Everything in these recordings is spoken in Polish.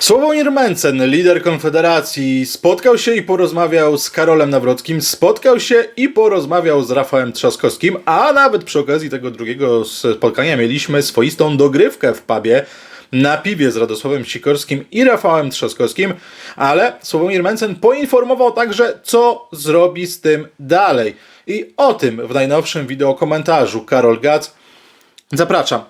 Sławomir Mencen, lider Konfederacji, spotkał się i porozmawiał z Karolem Nawrockim, spotkał się i porozmawiał z Rafałem Trzaskowskim, a nawet przy okazji tego drugiego spotkania mieliśmy swoistą dogrywkę w pubie na piwie z Radosławem Sikorskim i Rafałem Trzaskowskim, ale Sławomir Mencen poinformował także, co zrobi z tym dalej. I o tym w najnowszym wideo komentarzu Karol Gac Zapraszam.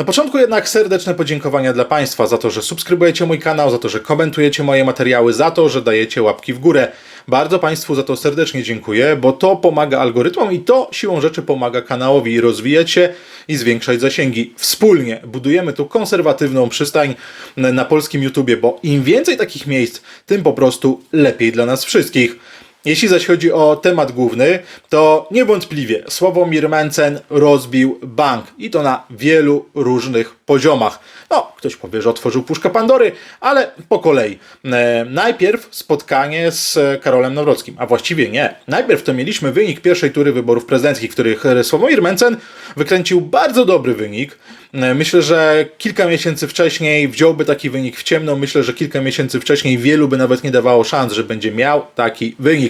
Na początku jednak serdeczne podziękowania dla Państwa za to, że subskrybujecie mój kanał, za to, że komentujecie moje materiały, za to, że dajecie łapki w górę. Bardzo Państwu za to serdecznie dziękuję, bo to pomaga algorytmom i to siłą rzeczy pomaga kanałowi rozwijać się i zwiększać zasięgi. Wspólnie budujemy tu konserwatywną przystań na polskim YouTubie, bo im więcej takich miejsc, tym po prostu lepiej dla nas wszystkich. Jeśli zaś chodzi o temat główny, to niewątpliwie Sławomir Mencen rozbił bank i to na wielu różnych poziomach. No, ktoś powie, że otworzył puszkę Pandory, ale po kolei. E, najpierw spotkanie z Karolem Nawrockim, a właściwie nie. Najpierw to mieliśmy wynik pierwszej tury wyborów prezydenckich, w których Sławomir Mencen wykręcił bardzo dobry wynik. E, Myślę, że kilka miesięcy wcześniej wziąłby taki wynik w ciemno. Myślę, że kilka miesięcy wcześniej wielu by nawet nie dawało szans, że będzie miał taki wynik.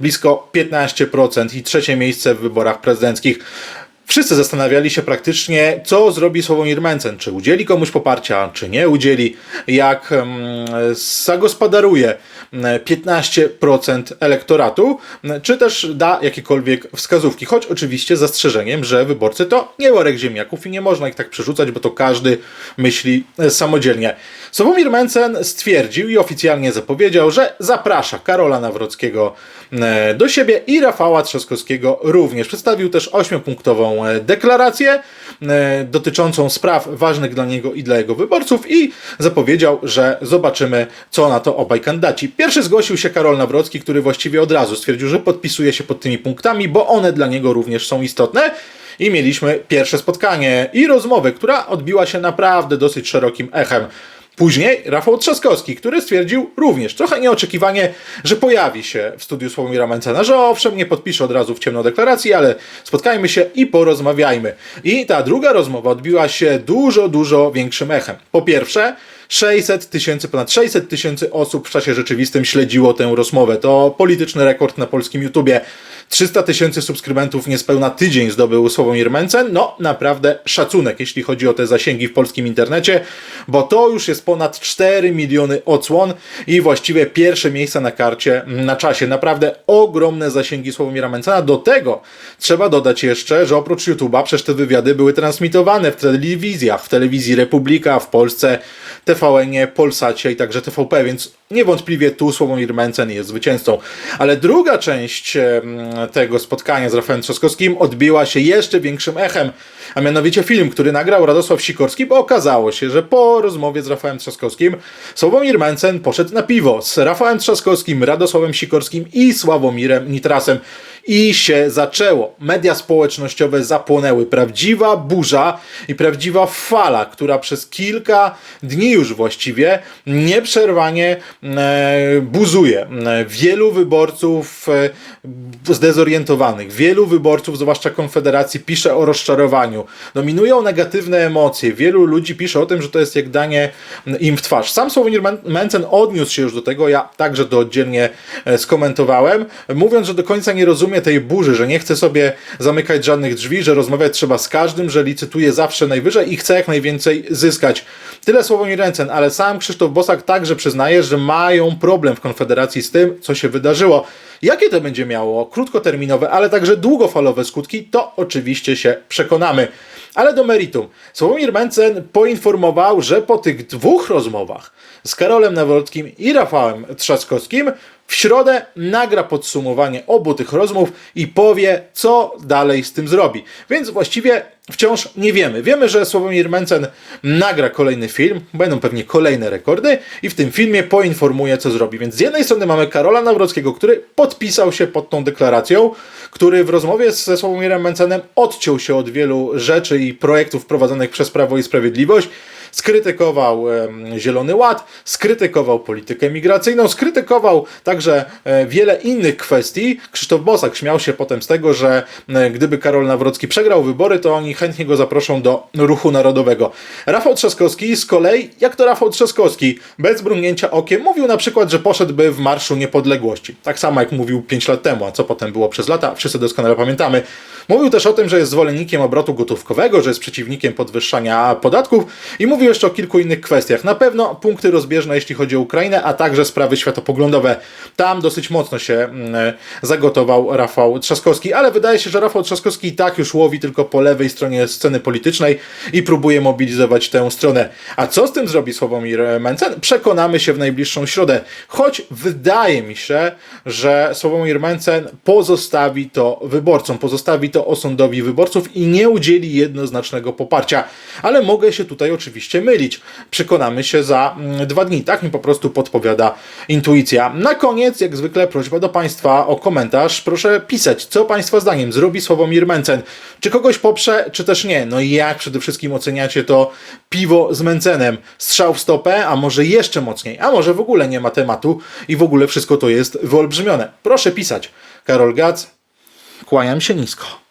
Blisko 15% i trzecie miejsce w wyborach prezydenckich. Wszyscy zastanawiali się praktycznie, co zrobi Sławomir Mencen. Czy udzieli komuś poparcia, czy nie udzieli. Jak zagospodaruje mm, 15% elektoratu, czy też da jakiekolwiek wskazówki. Choć oczywiście zastrzeżeniem, że wyborcy to nie worek ziemniaków i nie można ich tak przerzucać, bo to każdy myśli e, samodzielnie. Sławomir Mencen stwierdził i oficjalnie zapowiedział, że zaprasza Karola Nawrockiego do siebie i Rafała Trzaskowskiego również. Przedstawił też ośmiopunktową e, deklarację e, dotyczącą spraw ważnych dla niego i dla jego wyborców i zapowiedział, że zobaczymy, co na to obaj kandydaci. Pierwszy zgłosił się Karol Nawrocki, który właściwie od razu stwierdził, że podpisuje się pod tymi punktami, bo one dla niego również są istotne. I mieliśmy pierwsze spotkanie i rozmowę, która odbiła się naprawdę dosyć szerokim echem. Później Rafał Trzaskowski, który stwierdził również trochę nieoczekiwanie, że pojawi się w studiu Sławomira Mencena, że owszem, nie podpisze od razu w ciemno deklaracji, ale spotkajmy się i porozmawiajmy. I ta druga rozmowa odbiła się dużo, dużo większym echem. Po pierwsze, 600 tysięcy, ponad 600 tysięcy osób w czasie rzeczywistym śledziło tę rozmowę. To polityczny rekord na polskim YouTubie. 300 tysięcy subskrybentów niespełna tydzień zdobył Sławomir Mencen. No, naprawdę szacunek, jeśli chodzi o te zasięgi w polskim internecie, bo to już jest ponad 4 miliony odsłon i właściwie pierwsze miejsca na karcie na czasie. Naprawdę ogromne zasięgi Sławomira Mencena. Do tego trzeba dodać jeszcze, że oprócz YouTube'a przecież te wywiady były transmitowane w telewizjach, w telewizji Republika, w Polsce, TVN-ie, Polsacie i także TVP, więc niewątpliwie tu Sławomir Mencen jest zwycięzcą. Ale druga część tego spotkania z Rafałem Trzaskowskim odbiła się jeszcze większym echem, a mianowicie film, który nagrał Radosław Sikorski, bo okazało się, że po rozmowie z Rafałem Trzaskowskim Sławomir Mencen poszedł na piwo z Rafałem Trzaskowskim, Radosławem Sikorskim i Sławomirem Nitrasem. I się zaczęło. Media społecznościowe zapłonęły. Prawdziwa burza i prawdziwa fala, która przez kilka dni już właściwie nieprzerwanie e, buzuje. E, Wielu wyborców e, zdezorientowanych, wielu wyborców, zwłaszcza Konfederacji, pisze o rozczarowaniu. Dominują negatywne emocje. Wielu ludzi pisze o tym, że to jest jak danie im w twarz. Sam Sławomir Men- Mencen odniósł się już do tego, ja także to oddzielnie skomentowałem, mówiąc, że do końca nie rozumie tej burzy, że nie chce sobie zamykać żadnych drzwi, że rozmawiać trzeba z każdym, że licytuje zawsze najwyżej i chce jak najwięcej zyskać. Tyle Sławomir Mencen, ale sam Krzysztof Bosak także przyznaje, że mają problem w Konfederacji z tym, co się wydarzyło. Jakie to będzie miało krótkoterminowe, ale także długofalowe skutki, to oczywiście się przekonamy. Ale do meritum. Sławomir Mencen poinformował, że po tych dwóch rozmowach z Karolem Nawrockim i Rafałem Trzaskowskim w środę nagra podsumowanie obu tych rozmów i powie, co dalej z tym zrobi. Więc właściwie wciąż nie wiemy. Wiemy, że Sławomir Mencen nagra kolejny film, będą pewnie kolejne rekordy i w tym filmie poinformuje, co zrobi. Więc z jednej strony mamy Karola Nawrockiego, który podpisał się pod tą deklaracją, który w rozmowie ze Sławomirem Mencenem odciął się od wielu rzeczy i projektów prowadzonych przez Prawo i Sprawiedliwość. Skrytykował Zielony Ład, skrytykował politykę migracyjną, skrytykował także e, wiele innych kwestii. Krzysztof Bosak śmiał się potem z tego, że e, gdyby Karol Nawrocki przegrał wybory, to oni chętnie go zaproszą do ruchu narodowego. Rafał Trzaskowski z kolei, jak to Rafał Trzaskowski, bez mrugnięcia okiem, mówił na przykład, że poszedłby w Marszu Niepodległości. Tak samo jak mówił 5 lat temu, a co potem było przez lata, wszyscy doskonale pamiętamy. Mówił też o tym, że jest zwolennikiem obrotu gotówkowego, że jest przeciwnikiem podwyższania podatków i mówił jeszcze o kilku innych kwestiach. Na pewno punkty rozbieżne, jeśli chodzi o Ukrainę, a także sprawy światopoglądowe. Tam dosyć mocno się mm, zagotował Rafał Trzaskowski, ale wydaje się, że Rafał Trzaskowski i tak już łowi tylko po lewej stronie sceny politycznej i próbuje mobilizować tę stronę. A co z tym zrobi Sławomir Mencen? Przekonamy się w najbliższą środę. Choć wydaje mi się, że Sławomir Mencen pozostawi to wyborcom, pozostawi to osądowi wyborców i nie udzieli jednoznacznego poparcia. Ale mogę się tutaj oczywiście mylić. Przekonamy się za mm, dwa dni. Tak mi po prostu podpowiada intuicja. Na koniec, jak zwykle, prośba do Państwa o komentarz. Proszę pisać, co Państwa zdaniem zrobi Sławomir Mencen. Czy kogoś poprze, czy też nie? No i jak przede wszystkim oceniacie to piwo z Mencenem? Strzał w stopę, a może jeszcze mocniej? A może w ogóle nie ma tematu i w ogóle wszystko to jest wyolbrzymione? Proszę pisać. Karol Gac, kłaniam się nisko.